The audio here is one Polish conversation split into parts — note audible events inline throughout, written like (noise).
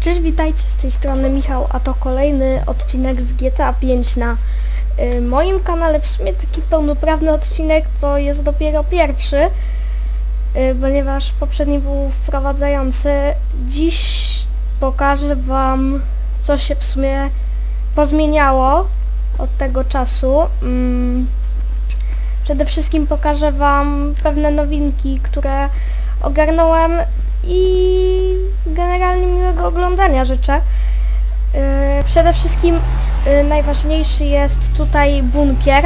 Cześć, witajcie z tej strony Michał, a to kolejny odcinek z GTA 5 na y, moim kanale. W sumie taki pełnoprawny odcinek to jest dopiero pierwszy, y, ponieważ poprzedni był wprowadzający. Dziś pokażę Wam, co się w sumie pozmieniało od tego czasu. Mm, przede wszystkim pokażę Wam pewne nowinki, które ogarnąłem i generalnie miłego oglądania życzę. Yy, przede wszystkim yy, najważniejszy jest tutaj bunkier,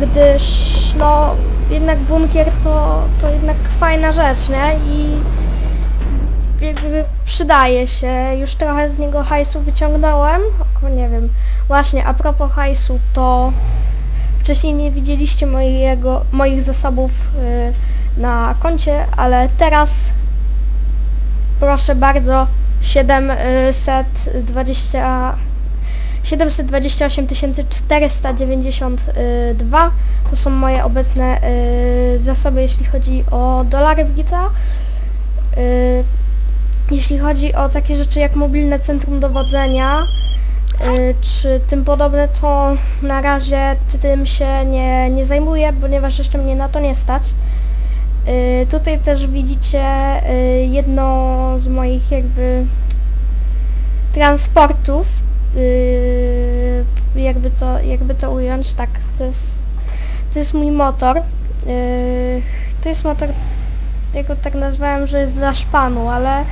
gdyż no jednak bunkier to, to jednak fajna rzecz, nie? I jakby przydaje się. Już trochę z niego hajsu wyciągnąłem. Oko, nie wiem. Właśnie, a propos hajsu, to wcześniej nie widzieliście mojego, moich zasobów yy, na koncie, ale teraz proszę bardzo 720 728 492 to są moje obecne y, zasoby jeśli chodzi o dolary w GTA. Y, jeśli chodzi o takie rzeczy jak mobilne centrum dowodzenia y, czy tym podobne, to na razie tym się nie, nie zajmuję, ponieważ jeszcze mnie na to nie stać. Y, tutaj też widzicie y, jedno z moich jakby transportów, y, jakby to, jakby to ująć, tak, to jest, to jest mój motor. To jest motor, jak go tak nazwałem, że jest dla szpanu, ale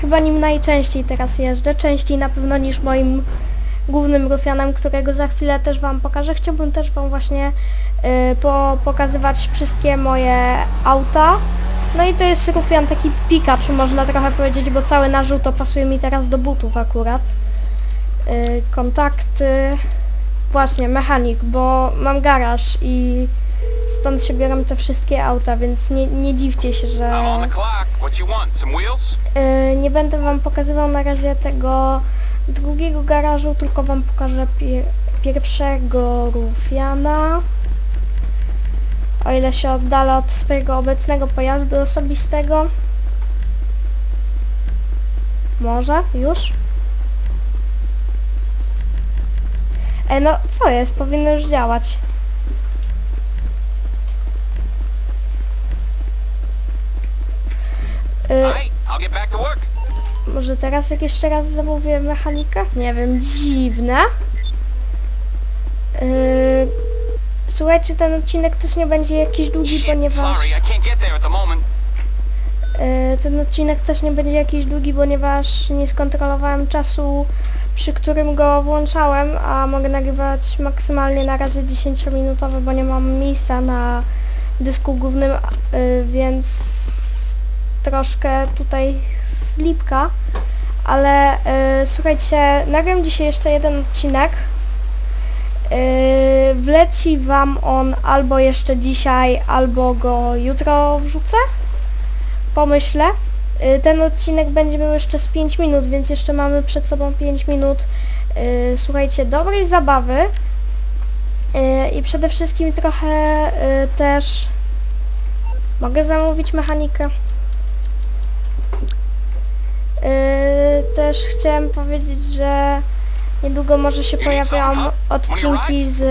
chyba nim najczęściej teraz jeżdżę, częściej na pewno niż moim głównym rufianem, którego za chwilę też Wam pokażę. Chciałbym też Wam właśnie y, po, pokazywać wszystkie moje auta. No i to jest rufian taki Pikachu, można trochę powiedzieć, bo cały na żółto pasuje mi teraz do butów akurat. Y, kontakty, właśnie mechanik, bo mam garaż i stąd się biorą te wszystkie auta, więc nie, nie dziwcie się, że... Y, nie będę wam pokazywał na razie tego drugiego garażu, tylko wam pokażę pie pierwszego rufiana. O ile się oddalę od swojego obecnego pojazdu osobistego. Może? Już? E, no co jest? Powinno już działać. Y, I'll get back to work. Może teraz jak jeszcze raz zamówię mechanika? Nie wiem, dziwne. Yy, słuchajcie, ten odcinek też nie będzie jakiś długi, ponieważ... Yy, ten odcinek też nie będzie jakiś długi, ponieważ nie skontrolowałem czasu, przy którym go włączałem, a mogę nagrywać maksymalnie na razie 10-minutowe, bo nie mam miejsca na dysku głównym, yy, więc troszkę tutaj slipka, ale yy, słuchajcie, nagram dzisiaj jeszcze jeden odcinek. Yy, wleci wam on albo jeszcze dzisiaj, albo go jutro wrzucę. Pomyślę. Yy, ten odcinek będzie miał jeszcze z 5 minut, więc jeszcze mamy przed sobą 5 minut. Słuchajcie, dobrej zabawy. I przede wszystkim trochę yy, też mogę zamówić mechanikę. Yy, też chciałem powiedzieć, że niedługo może się pojawią odcinki z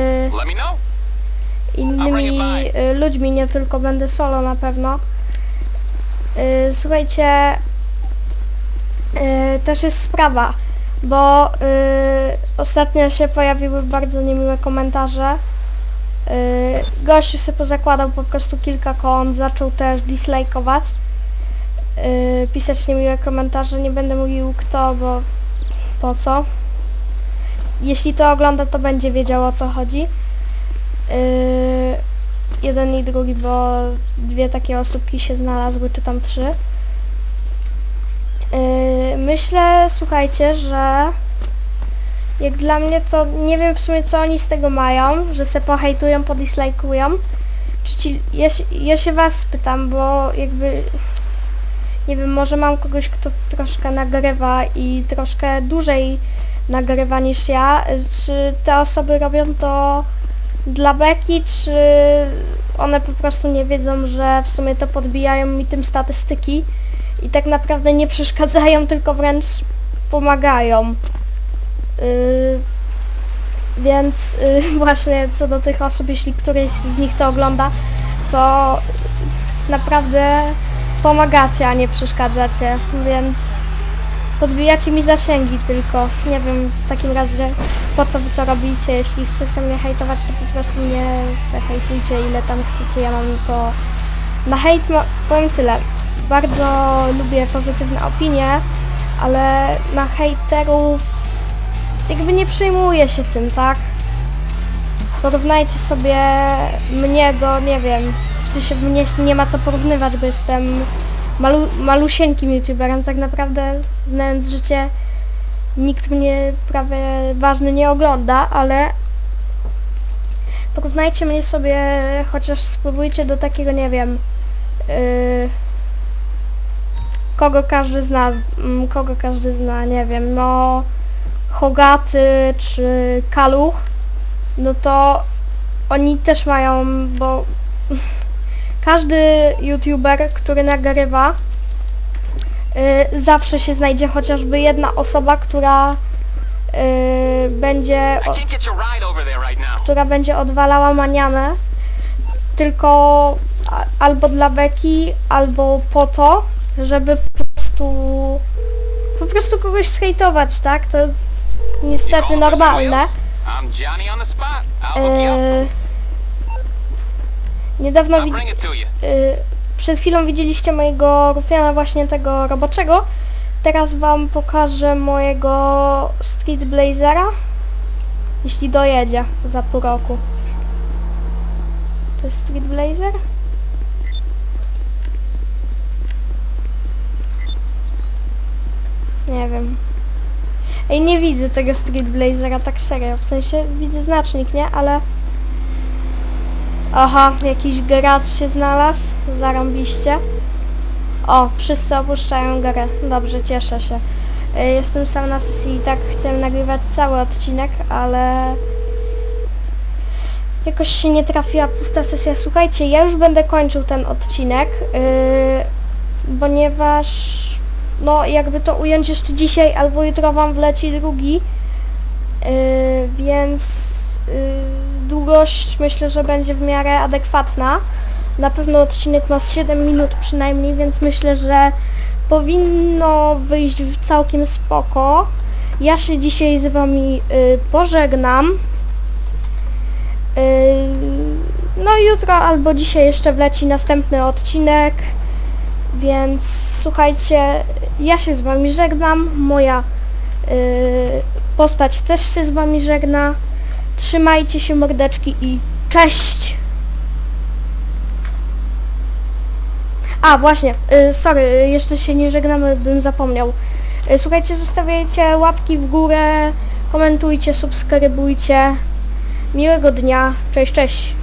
innymi y, ludźmi, nie tylko będę solo na pewno. Y, słuchajcie, też jest sprawa, bo ostatnio się pojawiły bardzo niemiłe komentarze. Gościu sobie pozakładał po prostu kilka kon, zaczął też dislajkować, pisać niemiłe komentarze, nie będę mówił kto, bo po co. Jeśli to ogląda, to będzie wiedział o co chodzi. Yy, jeden i drugi, bo dwie takie osóbki się znalazły, czy tam trzy. Yy, myślę, słuchajcie, że jak dla mnie to nie wiem w sumie co oni z tego mają, że se pohejtują, podislajkują. Czy ci, ja, ja się was pytam, bo jakby nie wiem, może mam kogoś, kto troszkę nagrywa i troszkę dłużej nagrywa niż ja. Czy te osoby robią to dla beki, czy one po prostu nie wiedzą, że w sumie to podbijają mi tym statystyki i tak naprawdę nie przeszkadzają, (laughs) tylko wręcz pomagają. Yy, więc yy, (laughs) właśnie co do tych osób, jeśli któryś z nich to ogląda, to naprawdę pomagacie, a nie przeszkadzacie, więc podbijacie mi zasięgi tylko. Nie wiem w takim razie po co wy to robicie, jeśli chcecie mnie hejtować, to po prostu mnie hejtujcie ile tam chcecie, ja mam to na hejt ma, powiem tyle. Bardzo lubię pozytywne opinie, ale na hejterów jakby nie przejmuję się tym, tak? Porównajcie sobie mnie do, nie wiem, w sensie mnie nie ma co porównywać, bo jestem malu, malusieńkim youtuberem, tak naprawdę znając życie nikt mnie prawie ważny nie ogląda, ale porównajcie mnie sobie, chociaż spróbujcie do takiego, nie wiem, yy, kogo każdy zna, mm, kogo każdy zna, nie wiem, no Hogaty czy Kaluch, no to oni też mają, bo każdy youtuber, który nagrywa, y, zawsze się znajdzie chociażby jedna osoba, która y, będzie o, która będzie odwalała manianę tylko a, albo dla beki, albo po to, żeby po prostu po prostu kogoś zhejtować, tak? To jest niestety normalne. Niedawno you. y, przed chwilą widzieliście mojego rufiana właśnie tego roboczego. Teraz wam pokażę mojego Street Blazera. Jeśli dojedzie za pół roku. To jest Street Blazer? Nie wiem. Ej, nie widzę tego Street Blazera tak serio. W sensie widzę znacznik, nie? Ale... Aha, jakiś gracz się znalazł. Zarąbiście. O, wszyscy opuszczają grę. Dobrze, cieszę się. Y, Jestem sam na sesji i tak chciałem nagrywać cały odcinek, ale jakoś się nie trafiła pusta sesja. Słuchajcie, ja już będę kończył ten odcinek, yy, ponieważ no jakby to ująć jeszcze dzisiaj albo jutro wam wleci drugi, yy, więc yy, długość myślę, że będzie w miarę adekwatna. Na pewno odcinek ma z 7 minut przynajmniej, więc myślę, że powinno wyjść w całkiem spoko. Ja się dzisiaj z wami y, pożegnam. Y, no jutro albo dzisiaj jeszcze wleci następny odcinek. Więc słuchajcie, ja się z wami żegnam. Moja y, postać też się z wami żegna. Trzymajcie się mordeczki i cześć! A, właśnie, y, sorry, y, jeszcze się nie żegnamy, bym zapomniał. Y, słuchajcie, zostawiajcie łapki w górę, komentujcie, subskrybujcie. Miłego dnia, cześć, cześć.